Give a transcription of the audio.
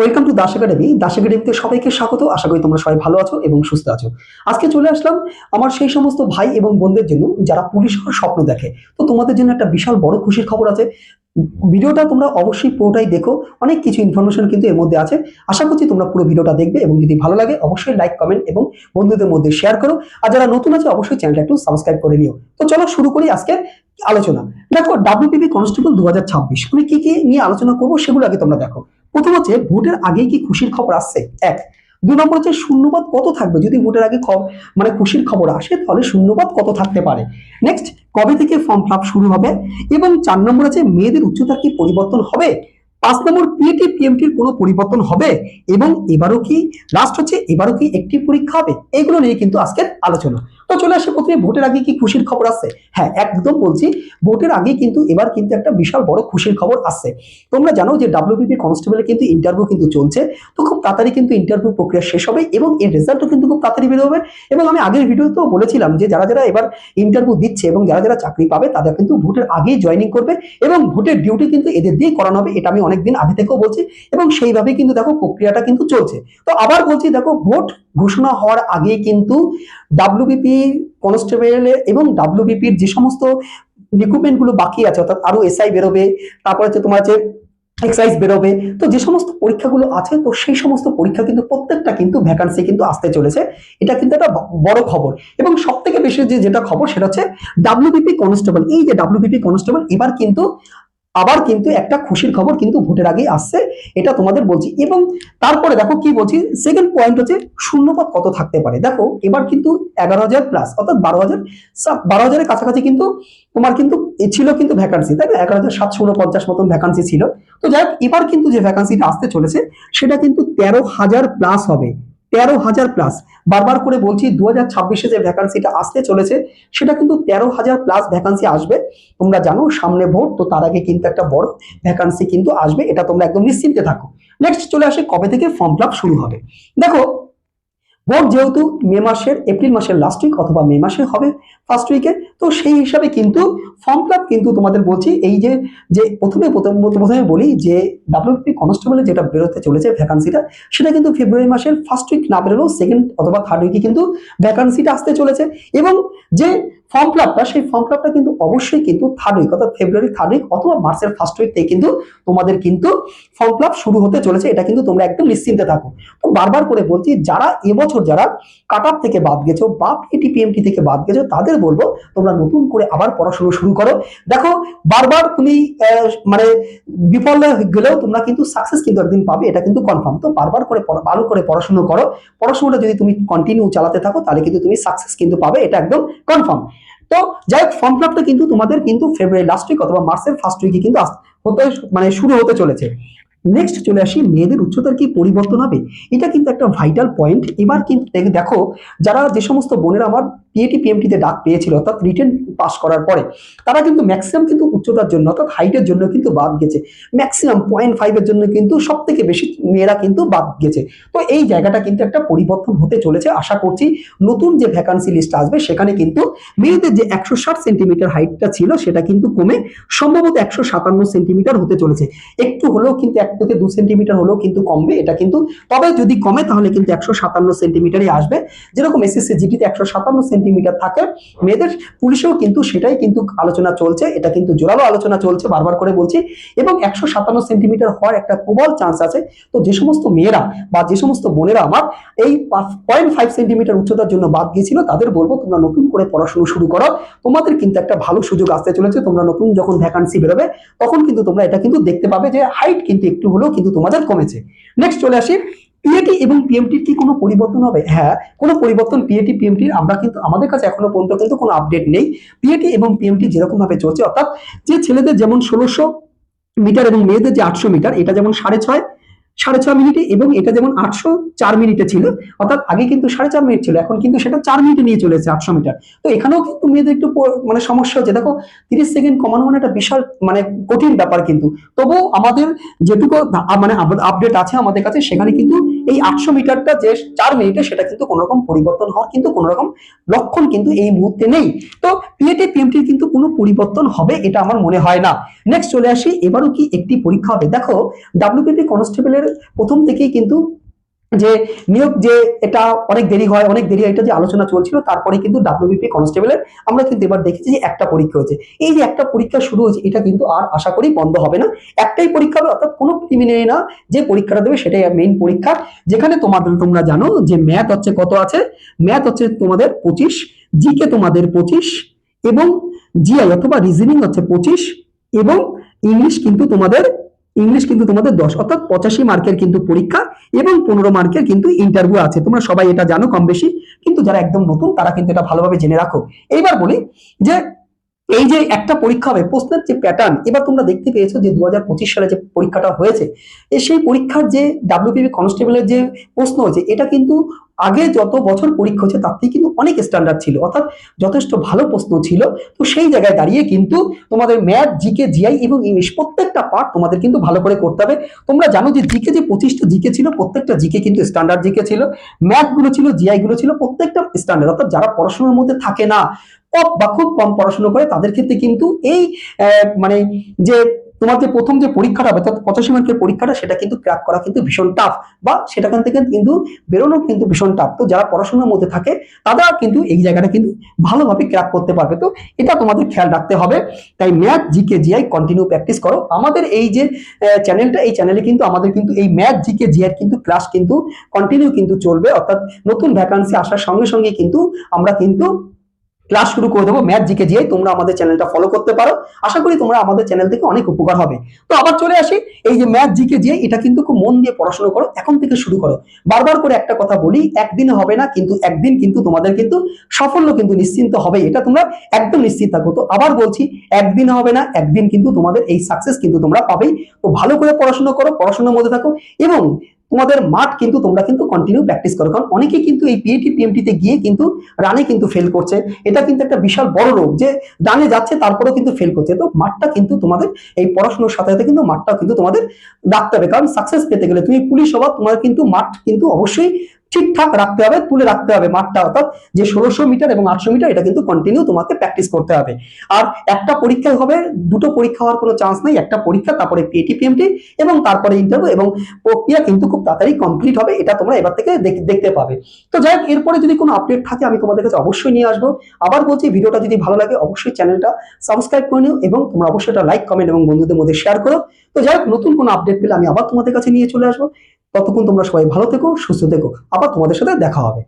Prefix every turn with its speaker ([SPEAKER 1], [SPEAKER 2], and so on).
[SPEAKER 1] Welcome to Das academy Das একাডেমিতে সবাইকে স্বাগত। আশা করি তোমরা সবাই ভালো আছো এবং সুস্থ আছো। আজকে চলে আসলাম আমার সেই সমস্ত ভাই এবং বোনদের জন্য, যারা পুলিশ হওয়ার স্বপ্ন দেখে। তো তোমাদের জন্য একটা বিশাল বড় খুশির খবর আছে। ভিডিওটা তোমরা অবশ্যই পুরোটাই দেখো। অনেক কিছু ইনফরমেশন কিন্তু এর মধ্যে আছে। আশা করছি তোমরা পুরো ভিডিওটা দেখবে এবং যদি ভালো লাগে, অবশ্যই লাইক কমেন্ট এবং বন্ধুদের মধ্যে শেয়ার করো। আর যারা নতুন আছে, অবশ্যই চ্যানেলটা একটু সাবস্ক্রাইব করে নিও। তো চলো শুরু করি আজকে আলোচনা। দেখো ডাব্লিউপিপি কনস্টেবল দু হাজার ছাব্বিশ। আমি কি কি নিয়ে আলোচনা করব, সেগুলো আগে তোমরা দেখো। প্রথম হচ্ছে ভোটের আগেই কি খুশির খবর আসছে? এক। দু নম্বর হচ্ছে শূন্যপাত কত থাকবে? যদি ভোটের আগে মানে খুশির খবর আসে, তাহলে শূন্যপাত কত থাকতে পারে? নেক্সট কবে থেকে ফর্ম ফিল শুরু হবে? এবং চার নম্বর আছে মেয়েদের উচ্চতার কি পরিবর্তন হবে? পাঁচ নম্বর পিএটি পিএমটির কোনো পরিবর্তন হবে? এবং এবারও কি লাস্ট হচ্ছে এবারও কি একটি পরীক্ষা হবে? এগুলো নিয়ে কিন্তু আজকের আলোচনা। তো চলে আসে প্রথমে ভোটের আগে কি খুশির খবর আসছে হ্যাঁ একদম বলছি, ভোটের আগে কিন্তু এবার কিন্তু একটা বিশাল বড় খুশির খবর আসছে তোমরা জানো যে ডাব্লিউবিপি কনস্টেবলে কিন্তু ইন্টারভিউ কিন্তু চলছে, তো খুব তাড়াতাড়ি কিন্তু ইন্টারভিউ প্রক্রিয়া শেষ হবে এবং এর রেজাল্টও কিন্তু খুব তাড়াতাড়ি বেরোবে এবং আমি আগের ভিডিওতেও বলেছিলাম যে যারা যারা এবার ইন্টারভিউ দিচ্ছে এবং যারা যারা চাকরি পাবে, তাদের কিন্তু ভোটের আগেই জয়েনিং করবে এবং ভোটের ডিউটি কিন্তু এদের দিয়ে করানো হবে, এটা আমি অনেকদিন আগে থেকেও বলছি। এবং সেইভাবেই কিন্তু দেখো প্রক্রিয়াটা কিন্তু চলছে। তো আবার বলছি, দেখো ভোট ঘোষণা হওয়ার আগে কিন্তু ডাব্লিউবিপি কনস্টেবল এবং ডাব্লিউবিপির যে সমস্ত রিক্রুটমেন্টগুলো বাকি আছে, অর্থাৎ আরও এসআই বেরোবে, তারপর হচ্ছে তোমার যে এক্সাইজ বেরোবে, তো যে সমস্ত পরীক্ষাগুলো আছে, তো সেই সমস্ত পরীক্ষা কিন্তু প্রত্যেকটা কিন্তু ভ্যাকান্সি কিন্তু আসতে চলেছে। এটা কিন্তু একটা বড় খবর। এবং সব থেকে বেশি যে যেটা খবর, সেটা হচ্ছে ডাব্লিউবিপি কনস্টেবল। এই যে ডাব্লিউবিপি কনস্টেবল, এবার কিন্তু আবার কিন্তু একটা খুশির খবর কিন্তু ভোটের আগেই আসছে, এটা তোমাদের বলছি। এবং তারপরে দেখো কি বলছি সেকেন্ড পয়েন্ট হচ্ছে শূন্যপদ কত থাকতে পারে? দেখো, এবার কিন্তু এগারো হাজার প্লাস অর্থাৎ বারো হাজার বারো হাজারের কাছাকাছি কিন্তু তোমার কিন্তু ছিল কিন্তু ভ্যাকান্সি তাই না? এগারো হাজার সাতশো উনপঞ্চাশ মতন ভ্যাকান্সি ছিল। তো যাই এবার কিন্তু যে ভ্যাকান্সিটা আসতে চলেছে, সেটা কিন্তু তেরো হাজার প্লাস হবে। তেরো হাজার প্লাস বারবার করে বলছি দু হাজার ছাব্বিশে যে ভ্যাকান্সিটা আসতে চলেছে, সেটা কিন্তু তেরো হাজার প্লাস ভ্যাকান্সি আসবে। তোমরা জানো, সামনে ভোট, তো তার আগে কিন্তু একটা বড় ভ্যাকান্সি কিন্তু আসবে, এটা তোমরা একদম নিশ্চিন্তে থাকো। নেক্সট চলে আসে কবে থেকে ফর্ম ফিল শুরু হবে। দেখো ভোট যেহেতু মে মাসের, এপ্রিল মাসের লাস্ট উইক অথবা মে মাসে হবে ফার্স্ট উইকে তো সেই হিসাবে কিন্তু ফর্ম ফিল কিন্তু তোমাদের বলছি, এই যে যে প্রথমে, প্রথম, প্রথমে বলি যে ডাব্লিউপি কনস্টেবলে যেটা বেরোতে চলেছে ভ্যাকান্সিটা সেটা কিন্তু ফেব্রুয়ারি মাসের ফার্স্ট উইক না বেরোলেও সেকেন্ড অথবা থার্ড উইকে কিন্তু ভ্যাকান্সিটা আসতে চলেছে। এবং যে ফর্ম ফিল সেই ফর্ম ফিল কিন্তু অবশ্যই কিন্তু থার্ড উইক অর্থাৎ ফেব্রুয়ারি থার্ড উইক অথবা মার্চের ফার্স্ট উইক থেকে কিন্তু তোমাদের কিন্তু ফর্ম ফিল শুরু হতে চলেছে, এটা কিন্তু তোমরা একদম নিশ্চিন্তে থাকো। তো বারবার করে বলছি, যারা এবছর যারা কাট আপ থেকে বাদ গেছো বা পিটি পিএমটি থেকে বাদ গেছো, তাদের বলব তোমরা নতুন করে আবার পড়াশোনা শুরু করো। দেখো, বারবার তুমি মানে বিফল গেলেও তোমরা কিন্তু সাকসেস কিন্তু একদিন পাবে, এটা কিন্তু কনফার্ম তো বারবার করে ভালো করে পড়াশোনা করো। পড়াশোনাটা যদি তুমি কন্টিনিউ চালাতে থাকো, তাহলে কিন্তু তুমি সাকসেস কিন্তু পাবে, এটা একদম কনফার্ম তো যাই হোক ফর্ম ফিল কিন্তু তোমাদের কিন্তু ফেব্রুয়ারি লাস্ট উইক অথবা মার্চের ফার্স্ট উইকে কিন্তু হতে মানে শুরু হতে চলেছে। নেক্সট চলে আসি, মেয়েদের উচ্চতার কি পরিবর্তন হবে? এটা কিন্তু একটা ভাইটাল পয়েন্ট এবার কিন্তু দেখো, যারা যে সমস্ত বোনেরা আমার পিএটি পিএমটিতে ডাক পেয়েছিল, অর্থাৎ রিটেন পাস করার পরে, তারা কিন্তু ম্যাক্সিমাম কিন্তু উচ্চতার জন্য, অর্থাৎ হাইটের জন্য কিন্তু বাদ গেছে। ম্যাক্সিমাম পয়েন্ট ফাইভের জন্য কিন্তু সব থেকে বেশি মেয়েরা কিন্তু বাদ গেছে। তো এই জায়গাটা কিন্তু একটা পরিবর্তন হতে চলেছে, আশা করছি। নতুন যে ভ্যাকান্সি লিস্ট আসবে, সেখানে কিন্তু মেয়েদের যে একশো ষাট সেন্টিমিটার হাইটটা ছিল, সেটা কিন্তু কমে সম্ভবত একশো সাতান্ন সেন্টিমিটার হতে চলেছে। একটু হলেও কিন্তু এক থেকে দু সেন্টিমিটার হলেও কিন্তু কমবে, এটা কিন্তু তবে যদি কমে, তাহলে কিন্তু একশো সাতান্ন সেন্টিমিটারই আসবে। যেরকম এসএসসি জিডিতে একশো সাতান্ন সেন্টিমিটার থাকে। মেয়েদের পুলিশেও কিন্তু সেটাই কিন্তু আলোচনা চলছে, এটা কিন্তু জোরালো আলোচনা চলছে, বারবার করে বলছি। এবং একশো সাতান্ন সেন্টিমিটার হওয়ার একটা প্রবল চান্স আছে। তো যে সমস্ত মেয়েরা বা যে সমস্ত বোনেরা আমার এই পয়েন্ট ফাইভ সেন্টিমিটার উচ্চতার জন্য বাদ গিয়েছিল, তাদের বলব তোমরা নতুন করে পড়াশোনা শুরু করো। তোমাদের কিন্তু একটা ভালো সুযোগ আসতে চলেছে, তোমরা নতুন যখন ভ্যাকান্সি বেরোবে, তখন কিন্তু তোমরা এটা কিন্তু দেখতে পাবে যে হাইট কিন্তু একটু হলেও কিন্তু তোমাদের কমেছে। নেক্সট চলে আসি পিএটি এবং পিএমটির কি কোনো পরিবর্তন হবে? হ্যাঁ কোনো পরিবর্তন পিএটি পিএমটির আমরা কিন্তু আমাদের কাছে এখনও পর্যন্ত কিন্তু কোনো আপডেট নেই। পিএটি এবং পিএমটি যেরকম ভাবে চলছে, অর্থাৎ যে ছেলেদের যেমন ষোলোশো মিটার এবং মেয়েদের যে আটশো মিটার, এটা যেমন সাড়ে ছয় সাড়ে ছয় মিনিটে এবং এটা যেমন আটশো চার মিনিটে ছিল, অর্থাৎ আগে কিন্তু সাড়ে চার মিনিট ছিল, এখন কিন্তু সেটা চার মিনিটে নিয়ে চলে এসেছে আটশো মিটার। তো এখানেও কিন্তু মেয়েদের একটু মানে সমস্যা হচ্ছে। দেখো, তিরিশ সেকেন্ড কমানো মানে একটা বিশাল মানে কঠিন ব্যাপার কিন্তু। তবুও আমাদের যেটুকু মানে আপডেট আছে আমাদের কাছে, সেখানে কিন্তু এই আটশো মিটারটা যে চার মিনিটে সেটা কিন্তু কোনো রকম পরিবর্তন হওয়ার কিন্তু কোনো রকম লক্ষণ কিন্তু এই মুহূর্তে নেই। তো পিএটি পিএমটির কিন্তু কোনো পরিবর্তন হবে এটা আমার মনে হয় না। নেক্সট চলে আসি, এবারও কি একটি পরীক্ষা হবে? দেখো ডাব্লিউপিপি কনস্টেবলের প্রথম থেকেই কিন্তু যে নিয়োগ যে এটা অনেক দেরি হয়, অনেক দেরি হয়, এটা যে আলোচনা চলছিল, তারপরে কিন্তু ডাব্লিউবিপি কনস্টেবলের আমরা কিন্তু এবার দেখেছি যে একটা পরীক্ষা হয়েছে। এই যে একটা পরীক্ষা শুরু হয়েছে, এটা কিন্তু আর আশা করি বন্ধ হবে না। একটাই পরীক্ষা হবে, অর্থাৎ কোনো প্রিলিমিনারি না, যে পরীক্ষাটা দেবে সেটাই মেইন পরীক্ষা। যেখানে তোমাদের, তোমরা জানো যে ম্যাথ হচ্ছে কত আছে? ম্যাথ হচ্ছে তোমাদের পঁচিশ জিকে তোমাদের পঁচিশ এবং জিআই অথবা রিজনিং হচ্ছে পঁচিশ এবং ইংলিশ কিন্তু তোমাদের ইংলিশ কিন্তু তোমাদের দশ, অর্থাৎ পঁচাশি মার্কের কিন্তু পরীক্ষা এবং পনেরো মার্কের কিন্তু ইন্টারভিউ আছে। তোমরা সবাই এটা জানো কম বেশি, কিন্তু যারা একদম নতুন, তারা কিন্তু এটা ভালোভাবে জেনে রাখো। এইবার বলি যে এই যে একটা পরীক্ষা হবে, প্রশ্নের যে প্যাটার্ন এবার তোমরা দেখতে পেয়েছ যে দু হাজার পঁচিশ সালে যে পরীক্ষাটা হয়েছে সেই পরীক্ষার যে ডাব্লিউপিপি কনস্টেবলের যে প্রশ্ন হয়েছে, এটা কিন্তু আগে যত বছর পরীক্ষা হচ্ছে তার থেকে কিন্তু অনেক স্ট্যান্ডার্ড ছিল। অর্থাৎ যথেষ্ট ভালো প্রশ্ন ছিল। তো সেই জায়গায় দাঁড়িয়ে কিন্তু তোমাদের ম্যাথ জিকে জিআই এবং ইংলিশ প্রত্যেকটা পার্ট তোমাদের কিন্তু ভালো করে করতে হবে। তোমরা জানো যে জিকে যে পঁচিশটা জিকে ছিল, প্রত্যেকটা জিকে কিন্তু স্ট্যান্ডার্ড জিকে ছিল। ম্যাথগুলো ছিল জিআই গুলো ছিল প্রত্যেকটা স্ট্যান্ডার্ড অর্থাৎ যারা পড়াশোনার মধ্যে থাকে না বা খুব কম পড়াশোনা করে, তাদের ক্ষেত্রে কিন্তু এই মানে যে তোমার যে প্রথম যে পরীক্ষাটা, অর্থাৎ পঁচাশি মার্কের পরীক্ষাটা, সেটা কিন্তু ক্র্যাক করা কিন্তু ভীষণ টাফ বা সেটাখান থেকে কিন্তু বেরোনো কিন্তু ভীষণ টাফ তো যারা পড়াশোনার মধ্যে থাকে তারা কিন্তু এই জায়গাটা কিন্তু ভালোভাবে ক্র্যাক করতে পারবে। তো এটা তোমাদের খেয়াল রাখতে হবে। তাই math GK GI continue practice করো। আমাদের এই যে চ্যানেলটা এই চ্যানেলে কিন্তু আমাদের কিন্তু এই ম্যাথ জিকে জিআই কিন্তু ক্লাস কিন্তু কন্টিনিউ কিন্তু চলবে। অর্থাৎ নতুন ভ্যাকান্সি আসার সঙ্গে সঙ্গে কিন্তু আমরা কিন্তু ক্লাস শুরু করে দেবো ম্যাথ জিকে জিআই তোমরা আমাদের চ্যানেলটা ফলো করতে পারো। আশা করি তোমরা আমাদের চ্যানেল থেকে অনেক উপকার হবে। তো আবার চলে আসি, এই যে ম্যাথ জিকে জিআই এটা কিন্তু খুব মন দিয়ে পড়াশোনা করো, এখন থেকে শুরু করো। বারবার করে একটা কথা বলি, একদিনে হবে না, কিন্তু একদিন কিন্তু তোমাদের কিন্তু সাফল্য কিন্তু নিশ্চিন্ত হবে, এটা তোমরা একদম নিশ্চিত থাকো। তো আবার বলছি, একদিন হবে না, একদিন কিন্তু তোমাদের এই সাকসেস কিন্তু তোমরা পাবেই। তো ভালো করে পড়াশোনা করো, পড়াশোনার মধ্যে থাকো এবং তোমাদের মাঠ কিন্তু তোমরা কিন্তু কন্টিনিউ প্র্যাকটিস করো। কারণ অনেকে কিন্তু এই পিএটি পিএমটিতে গিয়ে কিন্তু রানে কিন্তু ফেল করছে। এটা কিন্তু একটা বিশাল বড় রোগ যে রানে যাচ্ছে, তারপরেও কিন্তু ফেল করছে। তো মাঠটা কিন্তু তোমাদের এই পড়াশোনার সাথে সাথে কিন্তু মাঠটা কিন্তু তোমাদের রাখতে হবে। কারণ সাকসেস পেতে গেলে তুমি পুলিশ হবা, তোমার কিন্তু মাঠ কিন্তু অবশ্যই ঠিকঠাক রাখতে হবে, তুলে রাখতে হবে মাঠটা অর্থাৎ যে ষোলোশো মিটার এবং আটশো মিটার এটা কিন্তু কন্টিনিউ তোমাকে প্র্যাকটিস করতে হবে। আর একটা পরীক্ষা হবে, দুটো পরীক্ষা হওয়ার কোনো চান্স নেই, একটা পরীক্ষা, তারপরে পিএটি পিএমটি এবং তারপরে ইন্টারভিউ এবং প্রক্রিয়া কিন্তু খুব তাড়াতাড়ি কমপ্লিট হবে, এটা তোমরা এবার থেকে দেখ- দেখতে পাবে। তো যাই হোক, এরপরে যদি কোনো আপডেট থাকে, আমি তোমাদের কাছে অবশ্যই নিয়ে আসব। আবার বলছি, ভিডিওটা যদি ভালো লাগে, অবশ্যই চ্যানেলটা সাবস্ক্রাইব করে নিও এবং তোমরা অবশ্যই এটা লাইক কমেন্ট এবং বন্ধুদের মধ্যে শেয়ার করো। তো যাই হোক, নতুন কোনো আপডেট পেলে আমি আবার তোমাদের কাছে নিয়ে চলে আসব। ততক্ষণ তোমরা সবাই ভালো থেকো সুস্থ থেকো। আবার তোমাদের সাথে দেখা হবে।